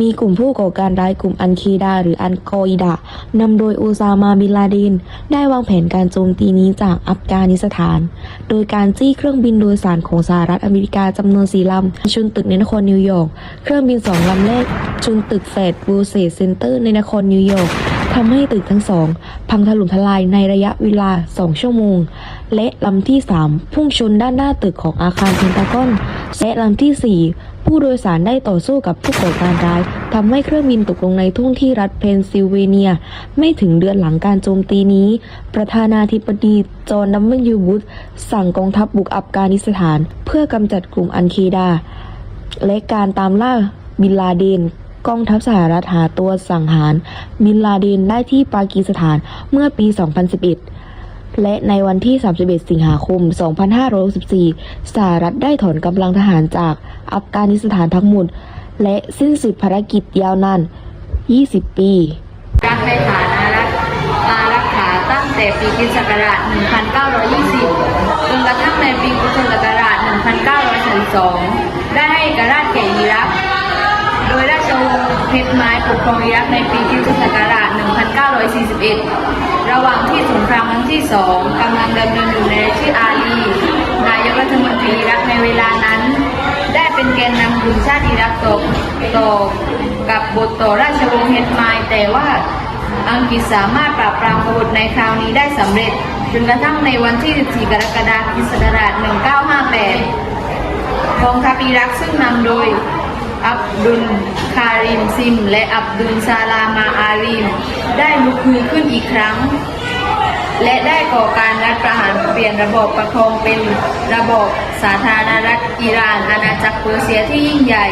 มีกลุ่มผู้ก่อการร้ายกลุ่มอันคีดาหรืออันกออิดะนำโดยอูซามาบินลาเดนได้วางแผนการโจมตีนี้จากอัฟกานิสถาน โดยการจี้เครื่องบินโดยสารของสหรัฐอเมริกาจำนวนสี่ลำชนตึกในนครนิวยอร์ก เครื่องบินสองลำแรกชนตึกเฟดบูเซเซนเตอร์ในนครนิวยอร์ก ทำให้ตึกทั้งสอง พังถล่มทลายในระยะเวลา 2 ชั่วโมง และลำที่ 3 พุ่งชนด้านหน้าตึกของอาคารเพนตากอนและลำที่ 4 ผู้โดยสารได้ต่อสู้กับผู้ก่อการร้ายทำให้เครื่องบินตกลงในทุ่งที่รัฐเพนซิลเวเนีย ไม่ถึงเดือนหลังการโจมตีนี้ ประธานาธิบดีจอห์นดัมเบิลยูบุชสั่งกองทัพบุกอัฟกานิสถาน เพื่อกำจัดกลุ่มอันเคดา และการตามล่าบินลาเดน กองทัพสหรัฐหาตัวสังหาร บินลาเดนได้ที่ปากีสถานเมื่อปี 2011 และในวันที่ 31 สิงหาคม 2564 สหรัฐได้ถอนกำลังทหารจากอัฟกานิสถานทั้งหมด และสิ้นสุดภารกิจยาวนาน 20 ปีรักในฐานะรักอารักขาตั้งแต่ปีคิศักราช 1920 จนกระทั่งในปีพุทธศักราช 1942ได้ให้เอกราชแก่อิรัก โดยราชวงศ์ เพชรไม้ปกครองอิรักในปีคริสตศักราช 1941 ระหว่างที่สงครามครั้งที่สองกำลังดำเนินอยู่ในชื่ออาลี นายกรัฐมนตรีอิรักในเวลานั้น ได้เป็นแกนนำกลุ่มชาติอิรักต่อต่อกับบทต่อราชวงศ์เฮดไมน์แต่ว่าอังกฤษสามารถปราบปรามกบฏในคราวนี้ได้สำเร็จจนกระทั่งในวันที่ 14 กรกฎาคม คริสตศักราช 1958กองทัพอิรักซึ่งนำโดย อับดุลคาริมซิม และอับดุลซาลามาอาริม ได้ลุกฮือขึ้นอีกครั้ง และได้ก่อการรัฐประหารเปลี่ยนระบบประคองเป็นระบบสาธารณรัฐอิหร่านอาณาจักรเปอร์เซียที่ยิ่งใหญ่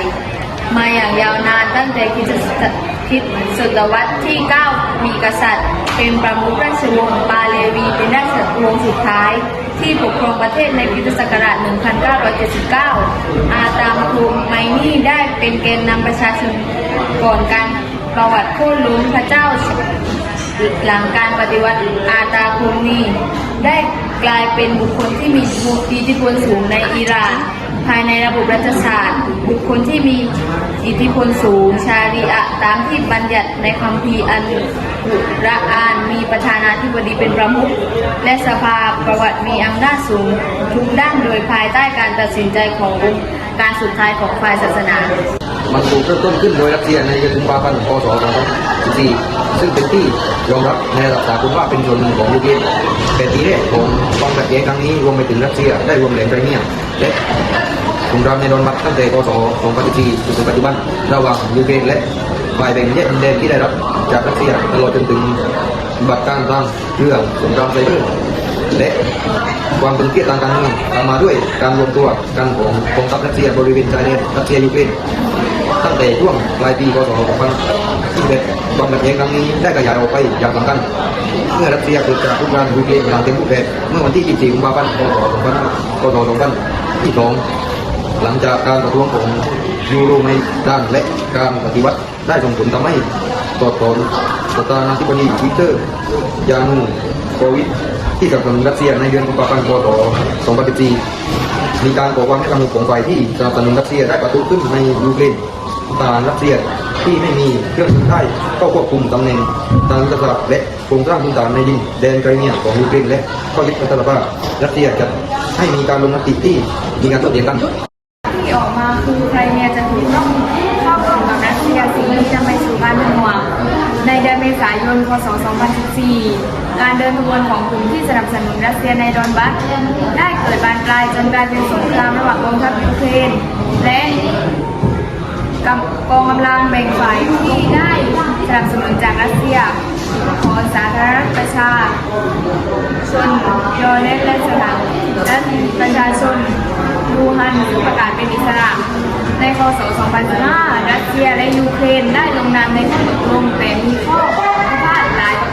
มาอย่างยาวนานตั้งแต่คิสตคริสตศตวรรษที่ 9 มีกษัตริย์ เป็นประมุขราชวงศ์ปาเลวีเป็นราชวงศ์สุดท้าย ที่ปกครองประเทศในปีพุทธศักราช 1979 อาตามคุมไมนี่ได้เป็นแกนนำประชาชนก่อนการประวัติโค่นล้มพระเจ้าหลังการปฏิวัติอาตาคุมนีได้กลายเป็นบุคคลที่มีอิทธิพลสูงในอิหร่าน ภายในระบบรัฐศาสตร์ บุคคลที่มีอิทธิพลสูงชารีอะตามที่บัญญัติในคัมภีร์อัน กุรอานมีประธานาธิบดีเป็นประมุขและสภาประวัติมีอำนาจสูงทุกด้านโดยภายใต้การตัดสินใจขององค์การสุดท้ายของฝ่ายศาสนา มันถูกเริ่มต้นขึ้นโดยรัสเซียในเดือนกุมภาพันธ์พศ2014ซึ่งเป็นที่ยอมรับในระดับสากลว่าเป็นส่วนหนึ่งของยูเครนแต่ทีแรกของความขัดแย้งครั้งนี้รวมไปถึงรัสเซียได้รวมแหล่งไครเมียและสงครามในดอนบัสตั้งแต่พศ2014จนถึงปัจจุบันระหว่างยูเครนและฝ่ายแบ่งแยกดินแดนที่ได้รับ จากรัสเซียตลอดจนถึงบัติการทางเรื่องสงครามไซเบอร์และความตึงเครียดทางการเมืองตามมาด้วยการรวมตัวกันของกองทัพรัสเซียบริเวณชายแดนรัสเซียยูเครนตั้งแต่ช่วงปลายปีพศ2021ความขัดแย้งครั้งนี้ได้ขยายออกไปอย่างสำคัญเมื่อรัสเซียเกิดการรุกรานยูเครนอย่างเต็มรูปแบบเมื่อวันที่24กุมภาพันธ์พศ2022หลังจากการประท้วงของยูโรในด้านและการปฏิวัติได้ส่งผลทำให้ ต่อตนประธานาธิบดีวิกเตอร์ยานูโควิดที่สับสนุนรัสเซียในเดือนกุมภาพันธ์พศ2014มีการก่อความไม่สงบของฝ่ายที่สนับสนุนรัสเซียได้ประทุขึ้นในยูเครนทหารรัสเซียที่ไม่มีเครื่องมือได้ก็ควบคุมตำแหน่งทางยุทธศาสตร์และโครงสร้างพื้นฐานในดินแดนไกรเมียของยูเครนและก็ยึดรัฐบาลรัสเซียจะให้มีการลงมติที่มีการโต้เถียงกัน ยน พศ 2014 การเดินขบวนของกลุ่มที่สนับสนุนรัสเซียในดอนบัสได้เกิดบานปลายจนกลายเป็นสงครามระหว่างกองทัพยูเครนและกองกำลังแบ่งฝ่ายที่ได้สนับสนุนจากรัสเซียของสาธารณรัฐประชาชนยอร์เนและสถานและประชาชนลูฮันประกาศเป็นอิสระ ในคศ 2015 รัสเซียและยูเครนได้ลงนามในข้อตกลงแต่มีข้อ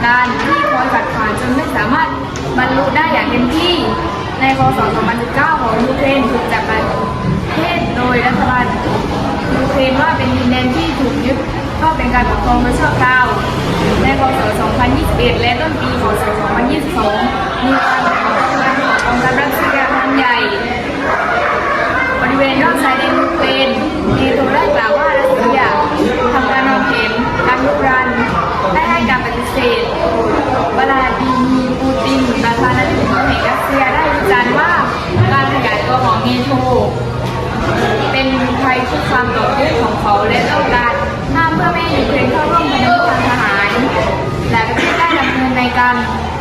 พิพาระการที่คอยขัดขวางจนไม่สามารถบรรลุได้อย่างเต็มที่ ในพศ 2019 ของยูเครนถูกจับประเทศโดยรัฐบาลยูเครนว่าเป็นดินแดนที่ถูกยึดก็เป็นการปกครองโดยชั่วคราว ในพศ 2021 และต้นปีพศ 2022 มีการแบ่งกองทัพกองทัพรัส คือความต่อสู้ของเขาและต้องการห้ามเพื่อไม่ให้ยูเครนเข้าร่วมพันธมิตรทางทหารหลายประเทศได้ดำเนินในการ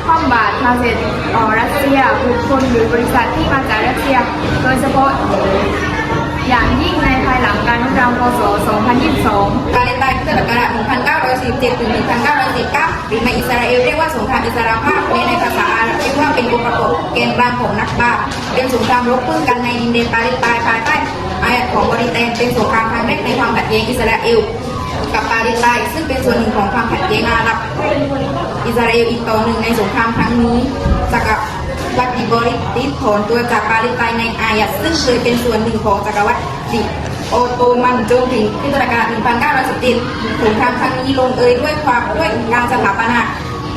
คว่ำบาตรภาษีต่อรัสเซียบุคคลหรือบริษัทที่มาจากรัสเซีย โดยเฉพาะอย่างยิ่งในภายหลังการรุกรานพศ 2022 การเลือกตั้งพุทธศักราช1947ถึง1949หรือในอิสราเอลเรียกว่าสงครามอิสราภาพและในภาษาอาหรับเรียกว่าเป็นองค์ประกอบแกนกลางของนักบ้า เป็นสงครามรบพึ่งกันในดินแดนปาเลสไตน์ภายใต้อายัดของบริเตนเป็นสงครามครั้งแรกในความขัดแย้งอิสราเอลกับปาเลสไตน์ซึ่งเป็นส่วนหนึ่งของความขัดแย้งอาหรับอิสราเอลอีกต่อหนึ่งในสงครามครั้งนี้จักรวรรดิบริติสถอนตัวจากปาเลสไตน์ในอายัดซึ่งเคยเป็นส่วนหนึ่งของจักรวรรดิโอโตมันจนถึงพุทธศักา1917สงครามครั้งนี้ลงเอยด้วยความด้วยการสถาปนา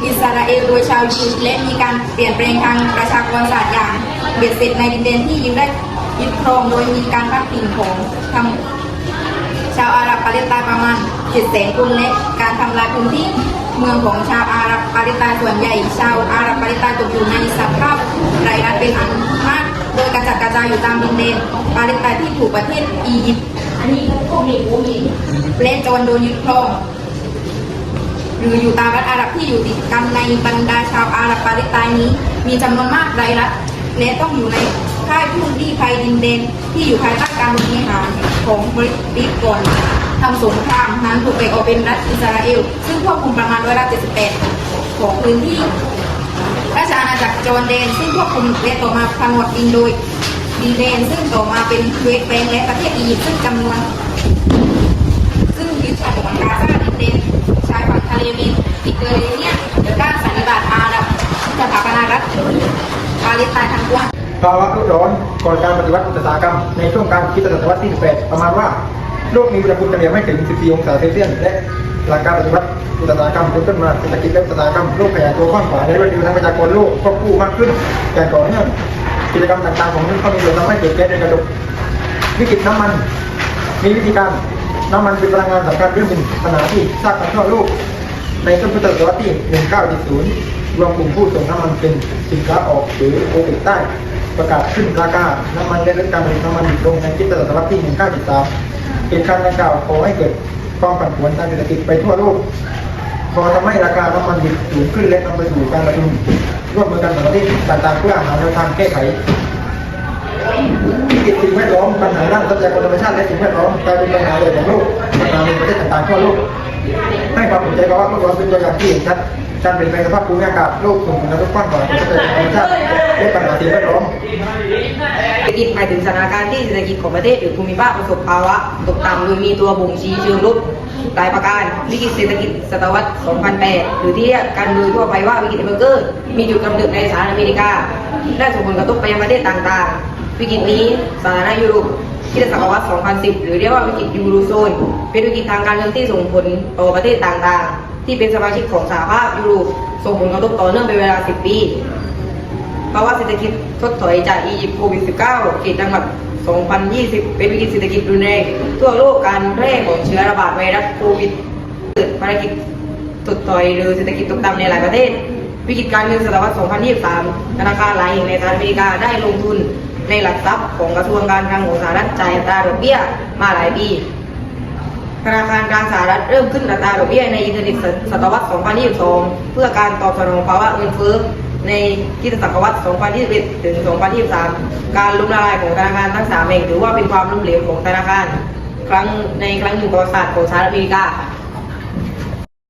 อิสราเอลโดยชาวยิวและมีการเปลี่ยนแปลงทางประชากรศาสตร์อย่าง เบ็ดเสร็จในดินแดนที่ยิวได้ยึดครองโดยมีการพักถิ่นของทำชาวอาหรับปาเลสไตน์ประมาณ7แสนคนและการทำลายพื้นที่เมืองของชาวอาหรับปาเลสไตน์ส่วนใหญ่ ชาวอาหรับปาเลสไตน์ตกอยู่ในสภาพไร้รัฐเป็นอันมาก โดยกระจัดกระจายอยู่ตามดินแดนปาเลสไตน์ที่ถูกประเทศอียิปต์และจอนโดนยึดครองหรืออยู่ตามรัฐอาหรับที่อยู่ติดกันในบรรดาชาวอาหรับปาเลสไตน์นี้ มีจำนวนมากไร้รัฐ และต้องอยู่ในค่ายผู้ลี้ภัยดินแดนที่อยู่ภายใต้การบริหารของบริติก่อนทำสงครามนั้นถูกแบ่งออกเป็นรัฐอิสราเอล ซึ่งควบคุมประมาณร้อยละ78 ของพื้นที่ราชอาณาจักรจอร์แดน ซึ่งควบคุมและต่อมาผนวดดินโดยดีแดน ซึ่งต่อมาเป็นเวสต์แบงก์และประเทศอียิปต์ซึ่งจำนวนซึ่งยึดฉนวนกาซาดินแดนชายฝั่งทะเลเมดิเตอร์เรเนียนด้านสันนิบาตอาหรับสถาปนารัฐาลสไตน์ทางว้างภาวะโลกร้อนก่อนการปฏิวัติอุตสาหกรรมในช่วงกลางคริสตศตวรรษที่18ประมาณว่าโลกมีอุณหภูมิเฉลี่ยไม่ถึง 14 องศาเซลเซียสและหลังการปฏิวัติอุตสาหกรรมเป็นต้นมาเศรษฐกิจและอุตสาหกรรมโลกขยายตัวกว้างขวางและรวดเร็วทางประชากรโลกควบคู่มากขึ้นอย่างต่อเนื่องกิจกรรมต่างๆของมนุษย์เข้ามีส่วนทำให้เกิดแก๊สเรือนกระจกวิกฤตน้ำมัน มีวิธีการน้ำมันเป็นพลังงานสำคัญเรื่องหนึ่งปัญหาที่สร้างการทั่วโลกในต้นพุทธศตวรรษที่ 1970 รวมกลุ่มผู้ส่งน้ำมันเป็นสินค้าออกหรือโอเปกใต้ ประกาศขึ้นราคา น้ำมันและลดการผลิตน้ำมันดิบลงในคริสตศตวรรษที่1973เหตุการณ์ดังกล่าวก่อให้เกิดความผันผวนทางเศรษฐกิจไปทั่วโลกพอทำให้ราคาน้ำมันดิบสูงขึ้นและนำไปสู่การระชุมร่วมมือกันของประเทศต่างๆเพื่อหาแนวทางแก้ไขวิกฤตสิ่งแวดล้อมปัญหาด้านทรัพยากรธรรมชาติและสิ่งแวดล้อมกลายเป็นปัญหาใหญ่ของโลกปัญหาในประเทศต่างๆทั่วโลก ให้ความสนใจภาวะโลกร้อนเป็นตัวอย่างที่เห็นชัดการเปลี่ยนแปลงสภาพภูมิอากาศโลกส่งผลกระทบกว้างขวางต่อทรัพยากรธรรมชาติและปัญหาสิ่งแวดล้อมเศรษฐกิจหมายถึงสถานการณ์ที่เศรษฐกิจของประเทศหรือภูมิภาคประสบภาวะตกต่ำโดยมีตัวบ่งชี้เชิงลบหลายประการวิกฤตเศรษฐกิจศตวรรษ 2008 หรือที่เรียกกันโดยทั่วไปว่าวิกฤตเบอร์เกอร์ มีจุดกำเนิดในสหรัฐอเมริกา ได้ส่งผลกระทบไปยังประเทศต่างๆ วิกฤตนี้สาธารณยุโรปที่ศตวรรษ 2010 หรือเรียกว่าวิกฤตยูโรโซน เป็นวิกฤตทางการเมืองที่ส่งผลต่อประเทศต่างๆ ที่เป็นสมาชิกของสหภาพยุโรปส่งผลกระทบต่อเนื่องเป็นเวลา 10 ปีภาะวะเศรษฐกิจถดถอยจากอียิปต์โควิด -19 เขตจังหวัด2020 เป็นวิกฤตเศรษฐกิจรุนแรงทั่วโลกการแพร่ของเชื้อระบาดไวรัสโควิดเกิดภารกิจถดถอยหรือเศรษฐกิจตกต่ำในหลายประเทศ วิกฤตการเงินศตวรรษ 2023 ธนาคารหลายแห่งในสหรัฐอเมริกาได้ลงทุน ในหลักทรัพย์ของกระทรวงการคลังของสหรัฐจ่ายอัตราดอกเบี้ยมาหลายปีธนาคารกลางสหรัฐเริ่มขึ้นอัตราดอกเบี้ยในอินเทอร์เน็ตศตวรรษ 2022 เพื่อการตอบสนองภาวะเงินเฟ้อในคริสตศตวรรษ 2021 ถึง 2023 การล้มละลายของธนาคารทั้งสามแห่งถือว่าเป็นความล้มเหลวของธนาคาร ครั้งในครั้งหนึ่งประวัติศาสตร์ของสหรัฐอเมริกา